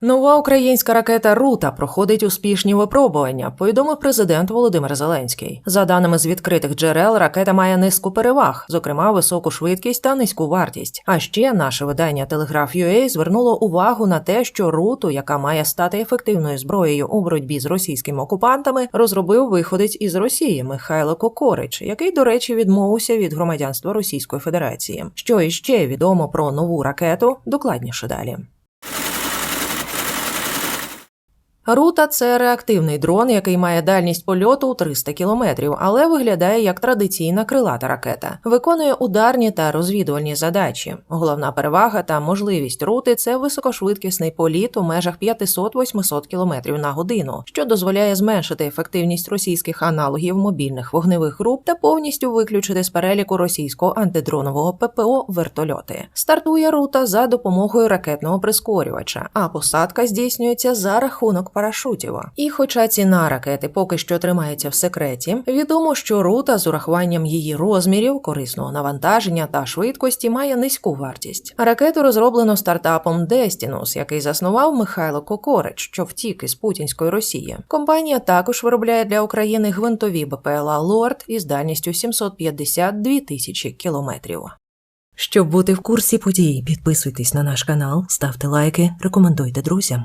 Нова українська ракета Рута проходить успішні випробування, повідомив президент Володимир Зеленський. За даними з відкритих джерел, ракета має низку переваг, зокрема високу швидкість та низьку вартість. А ще наше видання Telegraph.ua звернуло увагу на те, що руту, яка має стати ефективною зброєю у боротьбі з російськими окупантами, розробив виходець із Росії Михайло Кокорич, який, до речі, відмовився від громадянства Російської Федерації. Що іще відомо про нову ракету, докладніше далі. Рута це реактивний дрон, який має дальність польоту 300 кілометрів, але виглядає як традиційна крилата ракета. Виконує ударні та розвідувальні задачі. Головна перевага та можливість рути це високошвидкісний політ у межах 500-800 км на годину, що дозволяє зменшити ефективність російських аналогів мобільних вогневих груп та повністю виключити з переліку російського антидронового ППО вертольоти. Стартує рута за допомогою ракетного прискорювача, а посадка здійснюється за рахунок парашутів. І хоча ціна ракети поки що тримається в секреті, відомо, що рута з урахуванням її розмірів, корисного навантаження та швидкості має низьку вартість. Ракету розроблено стартапом Destinus, який заснував Михайло Кокорич, що втік із путінської Росії. Компанія також виробляє для України гвинтові БПЛА Лорд із дальністю 752 тисячі кілометрів. Щоб бути в курсі подій, підписуйтесь на наш канал, ставте лайки, рекомендуйте друзям.